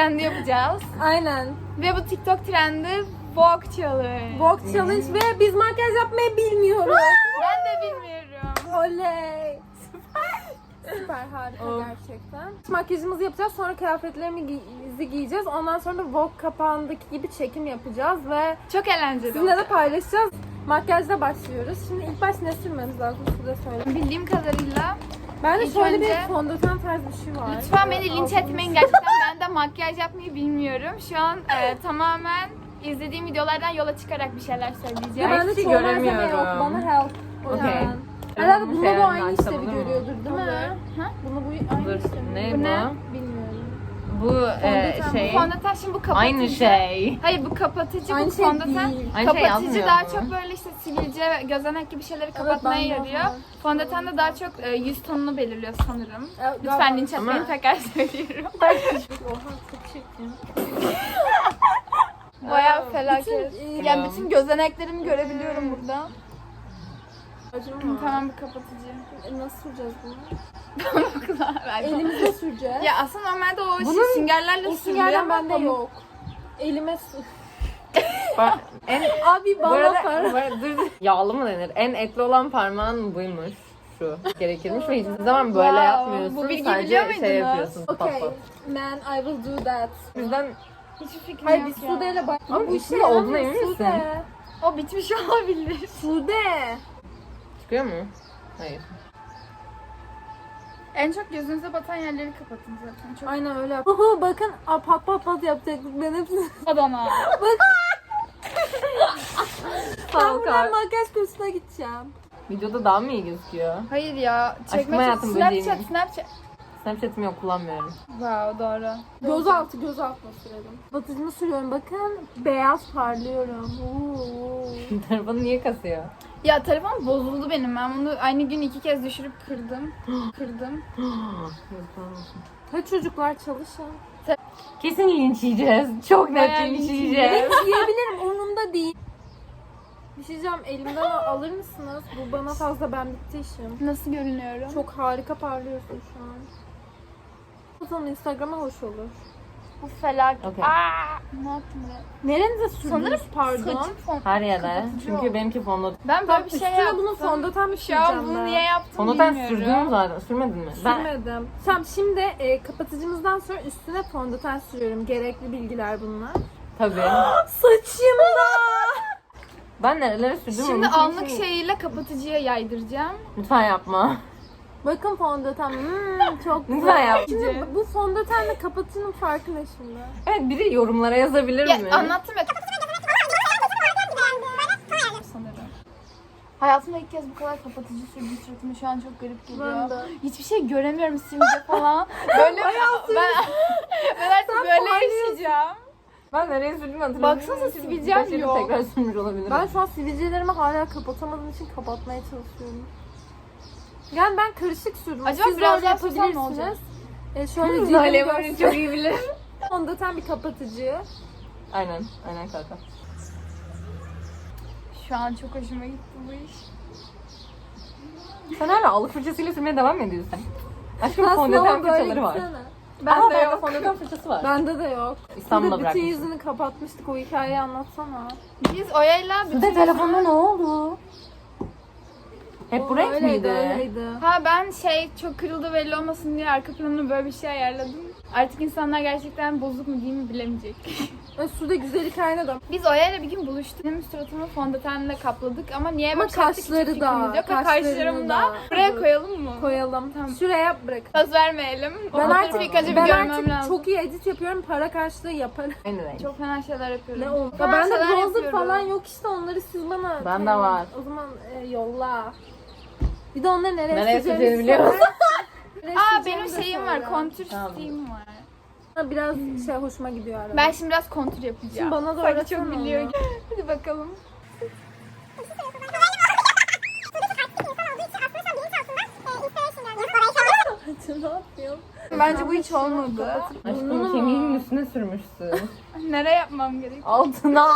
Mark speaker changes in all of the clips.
Speaker 1: trendi yapacağız.
Speaker 2: Aynen.
Speaker 1: Ve bu TikTok trendi Vogue Challenge.
Speaker 2: Walk challenge ve biz makyaj yapmayı bilmiyoruz.
Speaker 1: Ben de bilmiyorum.
Speaker 2: Oley. Süper harika gerçekten. Makyajımızı yapacağız sonra kıyafetlerimizi giyeceğiz. Ondan sonra da Vogue kapağındaki gibi çekim yapacağız ve
Speaker 1: Çok eğlenceli
Speaker 2: sizinle de paylaşacağız. Makyajla başlıyoruz. Şimdi ilk baş ne sürmemiz lazım size söyle.
Speaker 1: Bildiğim kadarıyla
Speaker 2: Ben de
Speaker 1: İlk
Speaker 2: şöyle
Speaker 1: önce-
Speaker 2: bir fondöten tarzı bir şey var.
Speaker 1: lütfen beni linç etmeyin. Gerçekten ben de makyaj yapmayı bilmiyorum. Şu an e, tamamen izlediğim videolardan yola çıkarak bir şeyler
Speaker 2: Ya
Speaker 1: söyleyeceğim.
Speaker 2: ben de çoğu
Speaker 3: şey
Speaker 2: malzeme yok.
Speaker 3: göremiyorum.
Speaker 2: Bana help. O
Speaker 3: Okey.
Speaker 2: yüzden. Herhalde
Speaker 3: Şey,
Speaker 2: bununla bu aynı
Speaker 3: ben
Speaker 2: işlevi
Speaker 3: kitabını mı?
Speaker 2: görüyordur değil mi?
Speaker 1: Ha?
Speaker 2: Bunu bu aynı
Speaker 3: Dur,
Speaker 2: işlevi
Speaker 3: ne
Speaker 1: Bu
Speaker 3: bu?
Speaker 1: ne?
Speaker 2: Bilmiyorum.
Speaker 3: Bu e,
Speaker 2: Fondöten
Speaker 3: şey.
Speaker 1: Fondöten şimdi bu kapatıcı.
Speaker 3: Aynı şey.
Speaker 1: Hayır bu kapatıcı
Speaker 2: Aynı
Speaker 1: bu
Speaker 2: şey
Speaker 1: fondöten.
Speaker 2: değil.
Speaker 3: Aynı şey
Speaker 1: Kapatıcı
Speaker 3: yazmıyor
Speaker 1: daha
Speaker 3: mu?
Speaker 1: çok böyle işte sivilce ve gözenek gibi şeyleri kapatmaya
Speaker 2: ben de
Speaker 1: yarıyor.
Speaker 2: anladım.
Speaker 1: Fondöten de daha çok e, yüz tonunu belirliyor sanırım.
Speaker 2: Evet,
Speaker 1: Lütfen linç etmeyin
Speaker 3: Ama-
Speaker 1: tekrar söylüyorum.
Speaker 2: Oha çok çirkin.
Speaker 1: Bayağı felaket.
Speaker 2: Bütün,
Speaker 1: Yani bütün gözeneklerimi görebiliyorum burada.
Speaker 2: Acım var.
Speaker 1: Tamam bu kapatıcı.
Speaker 2: E, Nasıl süreceğiz bunu?
Speaker 1: Ver bana.
Speaker 2: Elimizle süreceğiz.
Speaker 1: Ya aslında normalde o
Speaker 2: Bunun-
Speaker 1: şey, süngerlerle
Speaker 2: o
Speaker 1: sürülüyor
Speaker 2: süngerden
Speaker 1: ama
Speaker 2: bende
Speaker 1: pamuk-
Speaker 2: yok. Elime sür.
Speaker 3: Bak, en,
Speaker 2: Abi
Speaker 3: bu
Speaker 2: bana
Speaker 3: arada,
Speaker 2: para.
Speaker 3: bu arada dur, yağlı mı denir? En etli olan parmağın buymuş. Şu gerekirmiş ve hiçbir zaman böyle
Speaker 1: Wow,
Speaker 3: yapmıyorsun.
Speaker 1: bu bilgiyi
Speaker 3: Sadece
Speaker 1: biliyor
Speaker 3: şey
Speaker 1: muydunuz?
Speaker 3: yapıyorsun.
Speaker 2: Okay,
Speaker 3: pat.
Speaker 2: man, I will do that.
Speaker 3: O yüzden
Speaker 1: Hiçbir fikrim
Speaker 2: Hayır
Speaker 1: yok
Speaker 2: biz
Speaker 1: ya.
Speaker 2: Sude'yle bak.
Speaker 3: Ama
Speaker 2: bu
Speaker 3: içinde
Speaker 2: şey
Speaker 3: olduğuna emin misin?
Speaker 1: O bitmiş olabilir.
Speaker 2: Sude.
Speaker 3: çıkıyor mu? Hayır.
Speaker 1: En çok gözünüze batan yerleri kapatın zaten. Çok
Speaker 2: Aynen öyle yap. Oho bakın aa, pat pat pat yapacaktık ben hepsini.
Speaker 1: Adana.
Speaker 2: Ben buradan makyaj kursuna gideceğim.
Speaker 3: Videoda daha mı iyi gözüküyor?
Speaker 1: Hayır ya. Çekme
Speaker 3: hayatım
Speaker 1: Snapchat,
Speaker 3: böceğim.
Speaker 1: Snapchat.
Speaker 3: Snapchat'im yok kullanmıyorum.
Speaker 1: Wow doğru.
Speaker 2: Göz altı göz altına sürelim. Batıcını sürüyorum bakın. Beyaz parlıyorum. Oo.
Speaker 3: Telefonu niye kasıyor?
Speaker 1: Ya telefon bozuldu benim. Ben bunu aynı gün iki kez düşürüp kırdım. kırdım.
Speaker 2: Hadi çocuklar çalışın.
Speaker 3: Kesin linç yiyeceğiz. Çok net
Speaker 1: Bayağı
Speaker 3: linç
Speaker 1: linç
Speaker 3: yiyeceğiz.
Speaker 2: Yiyebilirim umurumda değil. Bir şey diyeceğim elimden al- alır mısınız? Bu bana fazla ben bitti işim.
Speaker 1: Nasıl görünüyorum?
Speaker 2: Çok harika parlıyorsun şu an. Fotonun Instagram'a hoş olur.
Speaker 1: Bu felaket.
Speaker 3: Okey.
Speaker 1: Aa, ne yaptım ben?
Speaker 2: Nerenize sürdünüz
Speaker 1: Sanırım
Speaker 2: pardon?
Speaker 1: Saçım fon.
Speaker 3: Her yere.
Speaker 1: Kapatıcı
Speaker 3: Çünkü benimki fondöten.
Speaker 1: Ben böyle bir şey yaptım.
Speaker 2: bunun fondöten mi
Speaker 1: an
Speaker 2: süreceğim
Speaker 1: bunu
Speaker 2: ben?
Speaker 1: niye yaptım
Speaker 3: Fondöten
Speaker 1: bilmiyorum.
Speaker 3: sürdün mü zaten? Sürmedin mi? Ben
Speaker 2: Sürmedim. Tamam şimdi e, kapatıcımızdan sonra üstüne fondöten sürüyorum. Gerekli bilgiler bunlar.
Speaker 3: tabii.
Speaker 2: Saçımda.
Speaker 3: Ben nerelere sürdüm
Speaker 1: Şimdi
Speaker 3: onun için
Speaker 1: anlık
Speaker 3: şey-
Speaker 1: şeyiyle kapatıcıya yaydıracağım.
Speaker 3: Lütfen yapma.
Speaker 2: Bakın fondöten. Hmm, çok güzel.
Speaker 3: yap.
Speaker 2: Şimdi bu fondötenle kapatının farkı ne şimdi?
Speaker 3: Evet biri yorumlara yazabilir
Speaker 1: Ya
Speaker 3: mi?
Speaker 1: anlattım ya. Hayatımda ilk kez bu kadar kapatıcı sürdüm suratıma şu an çok garip geliyor.
Speaker 2: Ben de.
Speaker 1: Hiçbir şey göremiyorum sivilce falan. Böyle ben, ben artık böyle yaşayacağım.
Speaker 3: Ben nereye sürdüm hatırlamıyorum.
Speaker 1: Baksanıza sivilcem
Speaker 3: yeri
Speaker 1: yok.
Speaker 3: tekrar sürmüş olabilirim.
Speaker 2: Ben şu an sivilcelerimi hala kapatamadığım için kapatmaya çalışıyorum. Yani ben karışık sürdüm.
Speaker 1: Acaba
Speaker 2: Siz
Speaker 1: biraz daha sürsem ne
Speaker 2: yapabilirsiniz. E şöyle cildimi
Speaker 3: var
Speaker 2: göster.
Speaker 3: çok iyi bilir.
Speaker 2: Fondöten bir kapatıcı.
Speaker 3: aynen, aynen kanka.
Speaker 1: Şu an çok hoşuma gitti bu iş.
Speaker 3: Sen hala alık fırçasıyla sürmeye devam mı ediyorsun? Aşkım
Speaker 2: Aslında
Speaker 3: fondöten
Speaker 2: ama böyle
Speaker 3: fırçaları var.
Speaker 2: gitsene.
Speaker 1: Ben
Speaker 3: Aa,
Speaker 1: de
Speaker 3: bende
Speaker 1: yok.
Speaker 3: fondöten fırçası var.
Speaker 2: Bende de yok.
Speaker 3: İstanbul'da
Speaker 2: Sude bütün
Speaker 3: bırakmışım.
Speaker 2: yüzünü kapatmıştık. O hikayeyi anlatsana.
Speaker 1: Biz Oya'yla bütün...
Speaker 3: Telefonda ne oldu? Hep bu
Speaker 2: O
Speaker 3: renk
Speaker 2: öyleydi,
Speaker 3: miydi?
Speaker 2: öyleydi.
Speaker 1: Ha ben şey çok kırıldı belli olmasın diye arka planına böyle bir şey ayarladım. Artık insanlar gerçekten bozuk mu değil mi bilemeyecek.
Speaker 2: Ve Sude güzel hikayene de.
Speaker 1: Biz Oya'yla bir gün buluştuk. Benim suratımı fondötenle kapladık ama niye
Speaker 2: Ama kaşları da,
Speaker 1: Yok. Kaşlarımı
Speaker 2: da.
Speaker 1: da. Buraya koyalım mı?
Speaker 2: Koyalım.
Speaker 1: Tamam.
Speaker 2: Şuraya bırak.
Speaker 1: Söz vermeyelim.
Speaker 2: Ben
Speaker 1: Onları
Speaker 2: artık,
Speaker 1: ilk önce bir
Speaker 2: ben
Speaker 1: görmem
Speaker 2: artık
Speaker 1: lazım.
Speaker 2: çok iyi edit yapıyorum. Para karşılığı yaparım.
Speaker 3: Aynı renk.
Speaker 1: Çok fena şeyler yapıyorum.
Speaker 2: Ne oldu? Ben de bronzer falan yok işte onları siz bana.
Speaker 3: Ben de var.
Speaker 2: O zaman e, yolla. Bir de onları nereye,
Speaker 3: Nereye süreceğini biliyor musun?
Speaker 1: Aa benim şeyim var. Kontür
Speaker 3: Tamam.
Speaker 1: stiğim var.
Speaker 2: Biraz şey hoşuma gidiyor arada.
Speaker 1: Ben şimdi biraz kontür yapacağım.
Speaker 2: Şimdi bana da
Speaker 1: Sanki
Speaker 2: öğretsene
Speaker 1: çok
Speaker 2: onu.
Speaker 1: biliyor. Hadi bakalım.
Speaker 2: ne?
Speaker 1: Bence bu hiç olmadı.
Speaker 3: Aşkım kemiğinin üstüne sürmüşsün.
Speaker 1: Nereye yapmam gerek?
Speaker 3: Altına.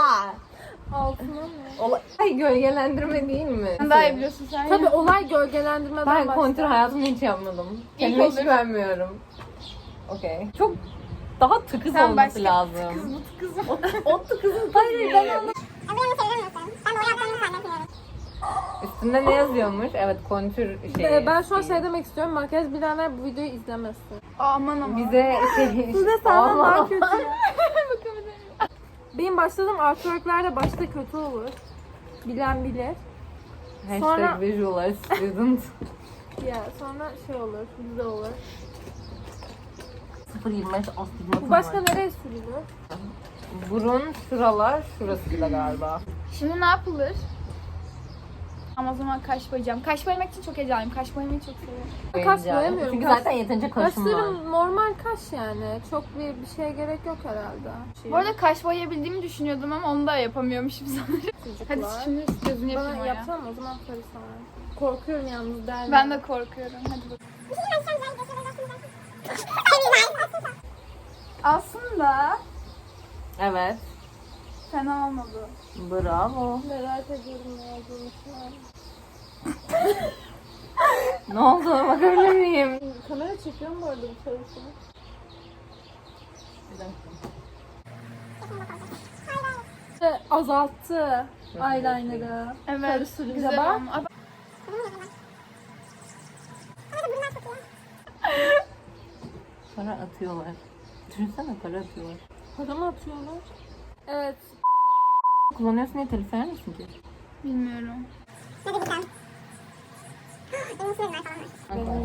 Speaker 2: Altına mı?
Speaker 3: Olay gölgelendirme değil mi?
Speaker 1: Sen daha iyi biliyorsun sen.
Speaker 2: Tabii
Speaker 1: ya.
Speaker 2: olay gölgelendirmeden
Speaker 3: Ben
Speaker 2: başlar.
Speaker 3: kontür hayatımda hiç yapmadım. Kendime hiç
Speaker 1: olur.
Speaker 3: güvenmiyorum. Okey. Çok daha tıkız
Speaker 1: Sen
Speaker 3: olması
Speaker 1: başka
Speaker 3: lazım.
Speaker 1: Kız bu kız.
Speaker 3: O tıkızın Hayır ben anlamadım. Üstünde ne yazıyormuş? Evet kontür şey.
Speaker 2: Ee, ben şu an şey demek istiyorum. Makyaj bilenler bu videoyu izlemesin.
Speaker 1: Aman aman.
Speaker 3: bize şey.
Speaker 2: Size senden
Speaker 3: Ama-
Speaker 2: daha kötü. Benim başladığım artworklerde başta kötü olur. Bilen bilir.
Speaker 3: Hashtag
Speaker 2: Sonra-
Speaker 3: visual student.
Speaker 2: Ya sonra şey olur, güzel olur.
Speaker 3: 0.25 astigmatım
Speaker 2: Bu başka
Speaker 3: var.
Speaker 2: nereye sürülür?
Speaker 3: Burun şuralar şurasıyla galiba.
Speaker 1: Şimdi ne yapılır? Ama o zaman kaş boyayacağım. Kaş boyamak için çok heyecanlıyım. Kaş boyamayı çok seviyorum.
Speaker 2: Kaş
Speaker 3: Boyayacağım.
Speaker 2: boyamıyorum.
Speaker 3: Çünkü
Speaker 2: Kaş-
Speaker 3: zaten yeterince kaşım var.
Speaker 2: Kaşlarım normal kaş yani. Çok bir, bir şeye gerek yok herhalde. Şey,
Speaker 1: Bu arada kaş boyayabildiğimi düşünüyordum ama onu da yapamıyormuşum sanırım. Hadi
Speaker 2: çocuklar.
Speaker 1: şimdi gözünü yapayım
Speaker 2: Bana
Speaker 1: oraya.
Speaker 2: yapsana o zaman sarı sana. Korkuyorum yalnız der
Speaker 1: Ben de korkuyorum. Hadi bakalım. Aslında
Speaker 3: Evet.
Speaker 1: Fena olmadı.
Speaker 3: Bravo.
Speaker 2: Merak ediyorum ne olduğunu şu an.
Speaker 3: Ne oldu? Bakabilir miyim?
Speaker 2: Kamera çekiyorum bu arada bu çalışını. İşte azalttı eyeliner'ı.
Speaker 1: Evet.
Speaker 2: Sarı sürünce bak.
Speaker 1: Aa,
Speaker 3: Para atıyorlar. Düşünsene para atıyorlar.
Speaker 2: Para mı atıyorlar? Evet.
Speaker 3: Kullanıyorsun diye telif misin ki?
Speaker 1: Bilmiyorum.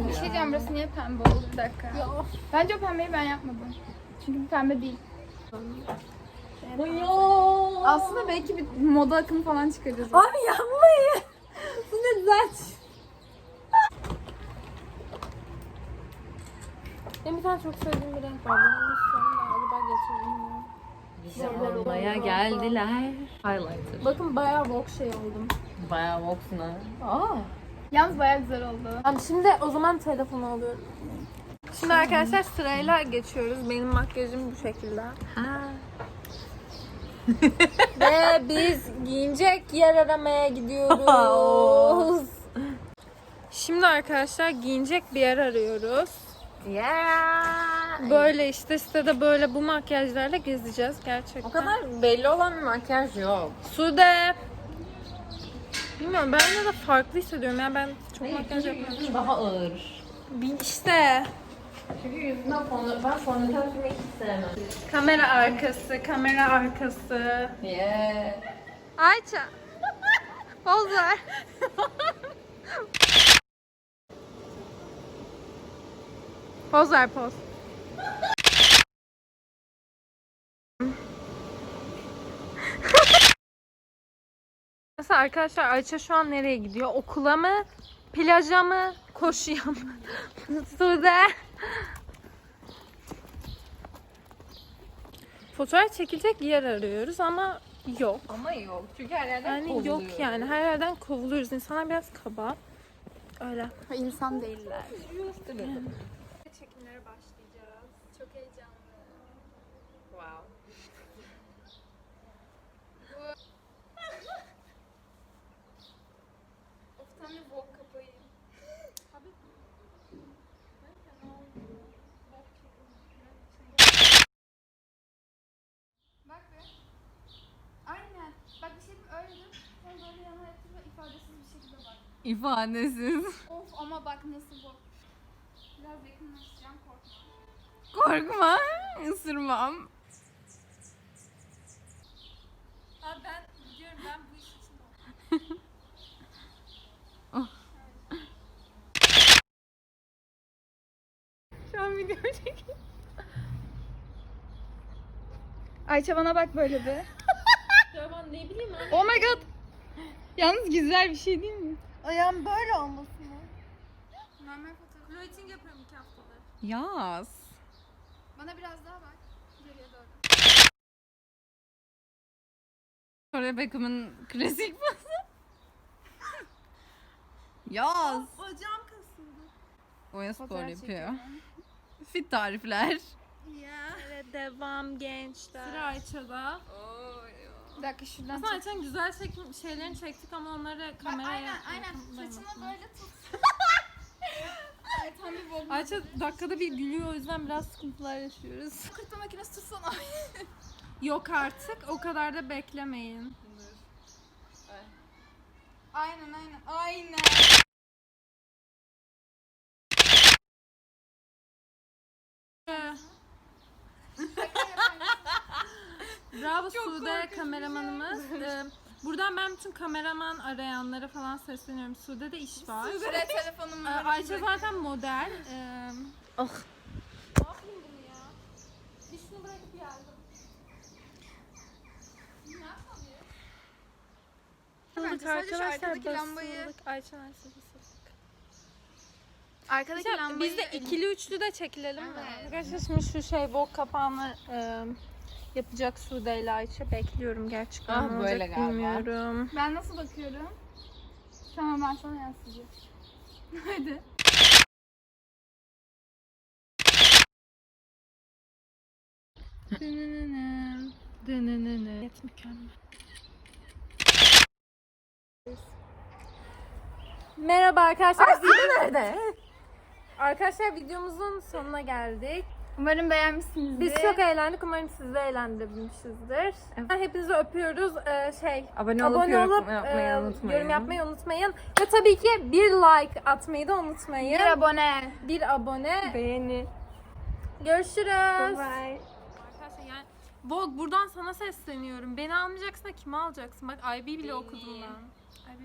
Speaker 1: Bir şey diyeceğim burası niye pembe oldu? Bir dakika. Bence o pembeyi ben yapmadım. Çünkü bu pembe değil. Aslında belki bir moda akımı falan çıkaracağız.
Speaker 2: Abi yapmayın. Bu ne zaç? Benim bir tane çok sevdiğim bir renk var. Bunu istiyorum da acaba getirdim
Speaker 3: Bizi almaya geldiler. Highlighter.
Speaker 2: Bakın bayağı Vogue şey oldum.
Speaker 3: Bayağı boksuna. Aa.
Speaker 1: Yalnız bayağı güzel oldu.
Speaker 2: Tamam şimdi o zaman telefonu alıyorum. Şimdi arkadaşlar sırayla geçiyoruz. Benim makyajım bu şekilde.
Speaker 3: Ha.
Speaker 2: Ve biz giyinecek yer aramaya gidiyoruz. Şimdi arkadaşlar giyinecek bir yer arıyoruz.
Speaker 3: Yeah.
Speaker 2: Böyle işte sitede böyle bu makyajlarla gezeceğiz gerçekten.
Speaker 3: O kadar belli olan bir makyaj yok.
Speaker 2: Sude. Bilmiyorum ben yine de farklı hissediyorum. Yani ben çok makyaj yapmıyorum.
Speaker 3: Daha ağır.
Speaker 2: Bir- İşte.
Speaker 3: Çünkü yüzünden fondöten, ben fondöten sürmeyi hiç sevmem.
Speaker 2: Kamera arkası, kamera arkası.
Speaker 3: Yeah.
Speaker 2: Ayça. Poz ver. poz ver poz. Mesela arkadaşlar Ayça şu an nereye gidiyor? Okula mı? Plaja mı? Koşuya mı? Sude. Fotoğraf çekilecek yer arıyoruz ama yok.
Speaker 3: Ama yok. Çünkü her yerden
Speaker 2: Yani
Speaker 3: kovuluyor.
Speaker 2: yok yani her yerden kovuluyoruz. İnsanlar biraz kaba. Öyle.
Speaker 1: İnsan değiller.
Speaker 2: Çekimlere başlayacağız.
Speaker 1: Çok heyecanlı.
Speaker 3: Wow.
Speaker 1: Of tam bir vlog kapayım. Bak be. Aynen. Bak bir şey mi öyle dur. Sen böyle yana yatır ve ifadesiz bir şekilde bak.
Speaker 3: İfadesiz.
Speaker 1: Of ama bak nasıl bu. Biraz yakınlaşacağım korkma.
Speaker 3: Korkma. Isırmam.
Speaker 2: Abi ben gidiyorum ben bu iş için
Speaker 1: Şu an video çekiyorum. Ayça bana bak böyle bir.
Speaker 2: Ya ben ne bileyim ben.
Speaker 1: Oh my god. Yalnız güzel bir şey değil mi?
Speaker 2: Ayağım böyle olmasın mı?
Speaker 1: Normal fotoğraf.
Speaker 2: Floating yapıyorum iki haftadır.
Speaker 3: Yaz.
Speaker 1: Bana biraz daha bak. Geriye doğru.
Speaker 3: Victoria Beckham'ın klasik pozu. Yaz.
Speaker 2: Bacağım kasıldı.
Speaker 3: Oya spor
Speaker 1: Fotoğraf
Speaker 3: yapıyor.
Speaker 1: çekiyorum.
Speaker 3: Fit tarifler.
Speaker 2: Ya. Evet devam gençler. Sıra Ayça'da.
Speaker 1: Bir dakika şuradan
Speaker 2: Aslında. Ayça'nın güzel çekim şeylerini çektik ama onları
Speaker 1: Bak,
Speaker 2: kameraya
Speaker 1: aynen aynen. Saçını böyle tut. Tam bir bok.
Speaker 2: Ayça dakikada bir gülüyor o yüzden biraz sıkıntılar yaşıyoruz.
Speaker 1: Kırpma makinesi tutsana.
Speaker 2: Yok artık o kadar da beklemeyin.
Speaker 1: aynen aynen. Aynen.
Speaker 2: Ee, Bravo Sude kameramanımız. Ee, buradan ben bütün kameraman arayanlara falan sesleniyorum. Sude'de iş var.
Speaker 1: Şuraya telefonumu
Speaker 2: Ee, Ayça zaten model. Ee,
Speaker 3: Ah.
Speaker 2: Ne yapayım bunu ya? Bir şunu bırakıp geldim.
Speaker 1: Bence sadece şu arkadaki lambayı-
Speaker 2: Ayça Ayça
Speaker 1: Arkadaki lambayı...
Speaker 2: Biz de ikili üçlü de çekilelim mi?
Speaker 1: Evet.
Speaker 2: Arkadaşlar şimdi şu şey bok kapağını e, yapacak Sude ile Ayça. Bekliyorum gerçekten.
Speaker 3: Ah,
Speaker 2: ne olacak
Speaker 3: böyle galiba.
Speaker 2: Bilmiyorum.
Speaker 1: Ben nasıl bakıyorum? Tamam ben sana yansıtacağım. Hadi.
Speaker 2: Dınınının, dınınının. Evet mükemmel. Merhaba arkadaşlar.
Speaker 3: nerede?
Speaker 2: Arkadaşlar videomuzun sonuna geldik.
Speaker 1: Umarım beğenmişsinizdir.
Speaker 2: Biz çok eğlendik. Umarım sizi de eğlendirmişizdir. Hepinizi öpüyoruz. Ee, şey,
Speaker 3: Abone olup
Speaker 2: abone
Speaker 3: yorum
Speaker 2: olup
Speaker 3: yapmayı
Speaker 2: e,
Speaker 3: unutmayın.
Speaker 2: yorum yapmayı unutmayın. Ve tabii ki bir like atmayı da unutmayın.
Speaker 1: Bir abone.
Speaker 2: Bir abone.
Speaker 3: Beğeni.
Speaker 2: Görüşürüz.
Speaker 3: Bye.
Speaker 2: Arkadaşlar yani Vogue buradan sana sesleniyorum. Beni almayacaksın da kimi alacaksın? Bak IB bile okudum ben. IB